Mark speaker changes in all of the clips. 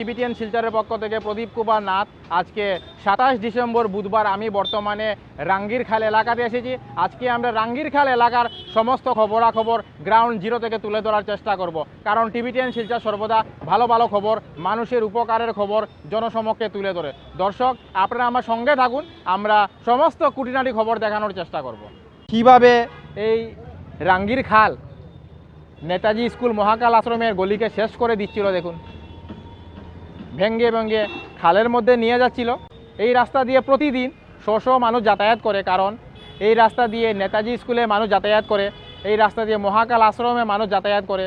Speaker 1: Tibetan শিলচরের পক্ষ থেকে প্রদীপ কুমার নাথ। আজকে সাতাশ ডিসেম্বর বুধবার আমি বর্তমানে রাঙ্গির খাল এলাকাতে এসেছি। আজকে আমরা রাঙ্গির খাল এলাকার সমস্ত খবরাখবর গ্রাউন্ড জিরো থেকে তুলে ধরার চেষ্টা করব। কারণ টিবিটিয়ান শিলচর সর্বদা ভালো ভালো খবর, মানুষের উপকারের খবর জনসমক্ষে তুলে ধরে। দর্শক, আপনারা আমার সঙ্গে থাকুন, আমরা সমস্ত কুটিনাটি খবর দেখানোর চেষ্টা করব। কীভাবে এই রাঙ্গির খাল নেতাজি স্কুল মহাকাল আশ্রমের গলিকে শেষ করে দিচ্ছিল, দেখুন। ভেঙ্গে ভেঙ্গে খালের মধ্যে নিয়ে যাচ্ছিল। এই রাস্তা দিয়ে প্রতিদিন শো মানুষ যাতায়াত করে, কারণ এই রাস্তা দিয়ে নেতাজি স্কুলে মানুষ যাতায়াত করে, এই রাস্তা দিয়ে মহাকাল আশ্রমে মানুষ যাতায়াত করে।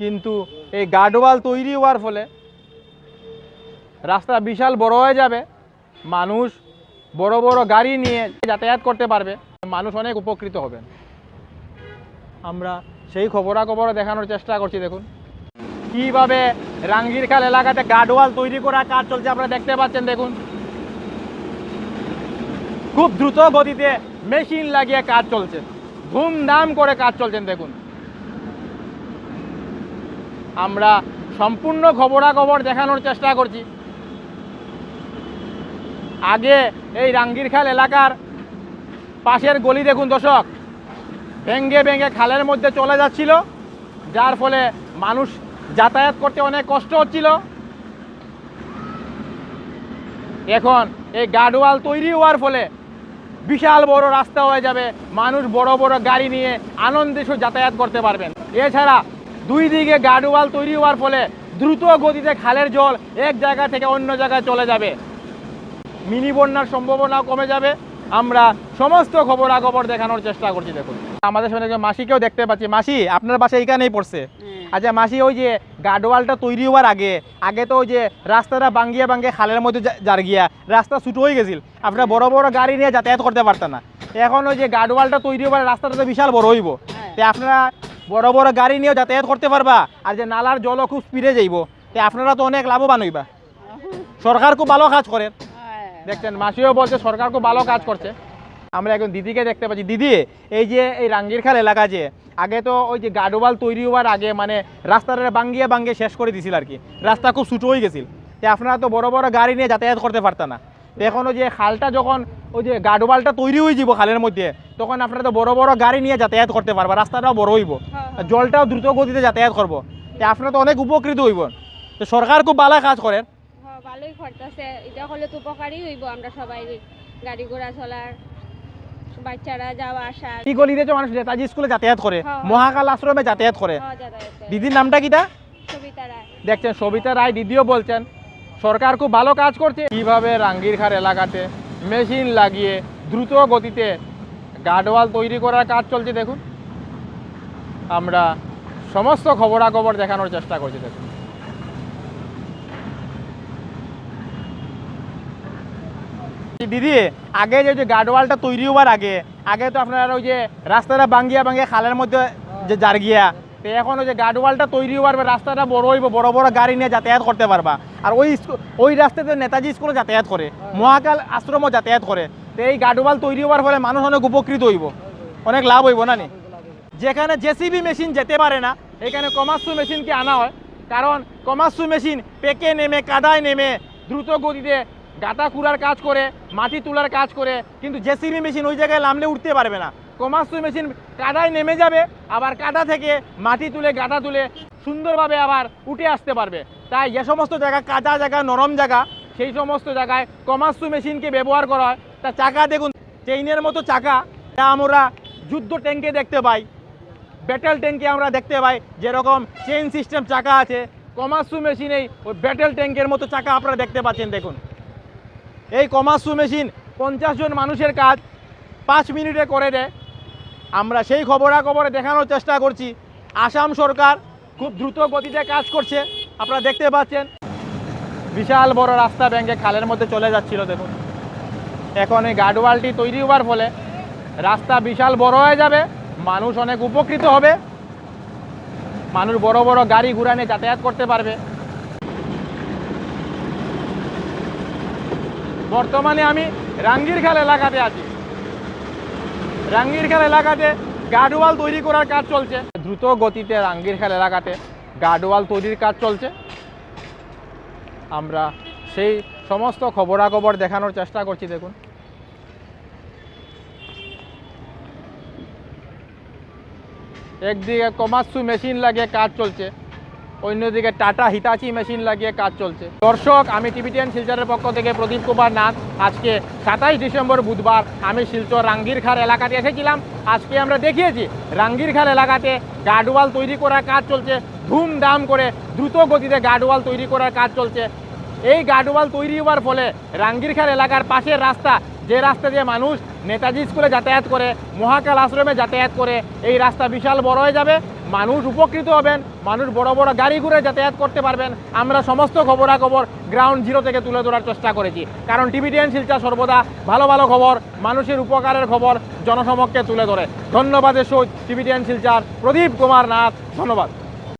Speaker 1: কিন্তু এই গার্ডওয়াল তৈরি হওয়ার ফলে রাস্তা বিশাল বড় হয়ে যাবে। মানুষ বড় বড় গাড়ি নিয়ে যাতায়াত করতে পারবে। মানুষ অনেক উপকৃত হবেন আমরা সেই খবরাখবর দেখানোর চেষ্টা করছি, দেখুন। কীভাবে রাঙ্গিরখাল এলাকাতে গার্ডওয়াল তৈরি করার কাজ চলছে আপনারা দেখতে পাচ্ছেন, দেখুন। খুব দ্রুত গতিতে মেশিন লাগিয়ে কাজ চলছে। ধুমধাম করে কাজ চলছেন দেখুন। আমরা সম্পূর্ণ খবরাখবর দেখানোর চেষ্টা করছি। আগে এই রাঙ্গিরখাল এলাকার পাশের গলি, দেখুন দর্শক, ভেঙ্গে ভেঙ্গে খালের মধ্যে চলে যাচ্ছিল, যার ফলে মানুষ যাতায়াত করতে অনেক কষ্ট হচ্ছিল। এখন এই গার্ডওয়াল তৈরি হওয়ার ফলে বিশাল বড় রাস্তা হয়ে যাবে। মানুষ বড় বড় গাড়ি নিয়ে আনন্দে যাতায়াত করতে পারবেন। এছাড়া দুই দিকে গার্ডওয়াল তৈরি হওয়ার ফলে দ্রুত গতিতে খালের জল এক জায়গা থেকে অন্য জায়গায় চলে যাবে। মিনি বন্যার সম্ভাবনাও কমে যাবে। আমরা সমস্ত খবরাখবর দেখানোর চেষ্টা করছি দেখুন। আমাদের সঙ্গে একজন মাসিকেও দেখতে পাচ্ছি। মাসি আপনার বাসা এইখানেই পড়ছে। আচ্ছা মাসি ওই যে গার্ডওয়ালটা তৈরি হওয়ার আগে আগে তো ওই যে রাস্তাটা বাঙ্গিয়ে বাঙ্গিয়ে খালের মধ্যে যার গিয়া রাস্তা ছুটো হয়ে গেছিল। আপনার বড় বড় গাড়ি নিয়ে যাতায়াত করতে পারতেন না। এখন ওই যে গার্ডওয়ালটা তৈরি হওয়ার রাস্তাটা তো বিশাল বড় হইব। তে আপনারা বড় বড় গাড়ি নিয়েও যাতায়াত করতে পারবা। আর যে নালার জলও খুব স্পিডে যাইব। তে আপনারা তো অনেক লাভবান হইবা। সরকার খুব ভালো কাজ করে দেখছেন মাসিও বলছে সরকার খুব ভালো কাজ করছে। আমরা এখন দিদিকে দেখতে পাচ্ছি। দিদি এই যে এই রাঙ্গিরখাল এলাকা যে আগে তো ওই যে গাডোবাল তৈরি হওয়ার আগে মানে রাস্তাটা বাঙ্গিয়ে বাঙ্গিয়ে শেষ করে দিছিল আর কি। রাস্তা খুব ছোটো হয়ে গেছিল। তো আপনারা তো বড় বড় গাড়ি নিয়ে যাতায়াত করতে পারতেন না। এখন ওই যে খালটা যখন ওই যে গাডোবালটা তৈরি হয়ে যাব খালের মধ্যে তখন আপনারা তো বড় বড় গাড়ি নিয়ে যাতায়াত করতে পারবা। রাস্তাটাও বড় হইব। জলটাও দ্রুত গতিতে যাতায়াত করব। তো আপনারা তো অনেক উপকৃত হইব। তো সরকার খুব ভালো কাজ করে
Speaker 2: হ্যাঁ, ভালোই করতেছে। এটা হলে তো উপকারই হইব আমরা সবাই গাড়ি ঘোড়া চলার বাচ্চারা যাওয়া আসা
Speaker 1: এই গলিতে যে মানুষ নেতাজি স্কুলে যাতায়াত করে।
Speaker 2: হ্যাঁ, হ্যাঁ।
Speaker 1: মহাকাল আশ্রমে যাতায়াত করে।
Speaker 2: হ্যাঁ,
Speaker 1: দিদির নামটা কিটা?
Speaker 2: সবিতা রায়।
Speaker 1: দেখছেন সবিতা রায় দিদিও বলছেন সরকার খুব ভালো কাজ করছে। কীভাবে রাঙ্গিরখার এলাকাতে মেশিন লাগিয়ে দ্রুত গতিতে গার্ডওয়াল তৈরি করার কাজ চলছে দেখুন। আমরা সমস্ত খবরাখবর দেখানোর চেষ্টা করছি দেখুন। দিদি, আগে যে গার্ডওয়ালটা তৈরি হওয়ার আগে আগে তো আপনারা ওই যে রাস্তাটা বাঙ্গিয়া বাঙ্গিয়া খালের মধ্যে যে জার গিয়া তো এখন ওই যে গার্ডওয়ালটা তৈরি হওয়ার রাস্তাটা বড় হইব, বড় বড় গাড়ি নিয়ে যাতায়াত করতে পারবা। আর ওই ওই রাস্তাতে নেতাজি স্কুলে যাতায়াত করে, মহাকাল আশ্রমও যাতায়াত করে। তো এই গার্ডওয়াল তৈরি হওয়ার ফলে মানুষ অনেক উপকৃত হইব, অনেক লাভ হইব, না নি? যেখানে জেসিবি মেশিন যেতে পারে না, এখানে কমার্সু মেশিনকে আনা হয়। কারণ কমার্সু মেশিন পেকে নেমে, কাদায় নেমে দ্রুত গতিতে গাঁটা কুড়ার কাজ করে, মাটি তোলার কাজ করে, কিন্তু জেসিবি মেশিন ওই জায়গায় নামলে উঠতে পারবে না। কমার্সু মেশিন কাদায় নেমে যাবে, আবার কাদা থেকে মাটি তুলে গাঁটা তুলে সুন্দরভাবে আবার উঠে আসতে পারবে। তাই যে সমস্ত জায়গা কাদা জায়গা, নরম জায়গা, সেই সমস্ত জায়গায় কমার্সু মেশিনকে ব্যবহার করা হয়। তা চাকা দেখুন, চেইনের মতো চাকা, যা আমরা যুদ্ধ ট্যাঙ্কে দেখতে পাই, ব্যাটেল ট্যাঙ্কে আমরা দেখতে পাই, যেরকম চেইন সিস্টেম চাকা আছে। কমার্সু মেশিনেই ওই ব্যাটেল ট্যাঙ্কের মতো চাকা আপনারা দেখতে পাচ্ছেন, দেখুন। এই কমার্সু মেশিন পঞ্চাশ জন মানুষের কাজ পাঁচ মিনিটে করে দেয়। আমরা সেই খবরাখবরে দেখানোর চেষ্টা করছি। আসাম সরকার খুব দ্রুত গতিতে কাজ করছে। আপনারা দেখতে পাচ্ছেন, বিশাল বড় রাস্তা ব্যাংকে খালের মধ্যে চলে যাচ্ছিল, দেখুন। এখন এই গার্ডওয়ালটি তৈরি হওয়ার ফলে রাস্তা বিশাল বড় হয়ে যাবে, মানুষ অনেক উপকৃত হবে। মানুষ বড় বড় গাড়ি ঘোড়া নিয়ে যাতায়াত করতে পারবে। বর্তমানে আমি রাঙ্গিরখাল এলাকাতে আছি। রাঙ্গিরখাল এলাকাতে গার্ডওয়াল তৈরি করার কাজ চলছে। দ্রুত গতিতে রাঙ্গিরখাল এলাকাতে গার্ডওয়াল তৈরির কাজ চলছে। আমরা সেই সমস্ত খবরাখবর দেখানোর চেষ্টা করছি, দেখুন। একদিকে কমাৎসু মেশিন লাগিয়ে কাজ চলছে। অন্যদিকে টাটা হিতাচি মেশিন লাগিয়ে কাজ চলছে। দর্শক, আমি টিভিটিএন শিলচরের পক্ষ থেকে প্রদীপ কুমার নাথ। আজকে সাতাইশ ডিসেম্বর বুধবার আমি শিলচর রাঙ্গিরখার এলাকাতে এসেছিলাম। আজকে আমরা দেখিয়েছি রাঙ্গিরখাল এলাকাতে গার্ডওয়াল তৈরি করার কাজ চলছে। ধুমধাম করে দ্রুত গতিতে গার্ডওয়াল তৈরি করার কাজ চলছে। এই গার্ডওয়াল তৈরি হওয়ার ফলে রাঙ্গিরখাল এলাকার পাশের রাস্তা যে রাস্তা দিয়ে মানুষ নেতাজি স্কুলে যাতায়াত করে, মহাকাল আশ্রমে যাতায়াত করে, এই রাস্তা বিশাল বড় হয়ে যাবে। মানুষ উপকৃত হবেন, মানুষ বড় বড় গাড়ি ঘুরে যাতায়াত করতে পারবেন। আমরা সমস্ত খবরাখবর গ্রাউন্ড জিরো থেকে তুলে ধরার চেষ্টা করেছি। কারণ টিভিটিএন শিলচর সর্বদা ভালো ভালো খবর, মানুষের উপকারের খবর জনসমক্ষে তুলে ধরে। ধন্যবাদের সহিত টিভিটিএন শিলচর প্রদীপ কুমার নাথ, ধন্যবাদ।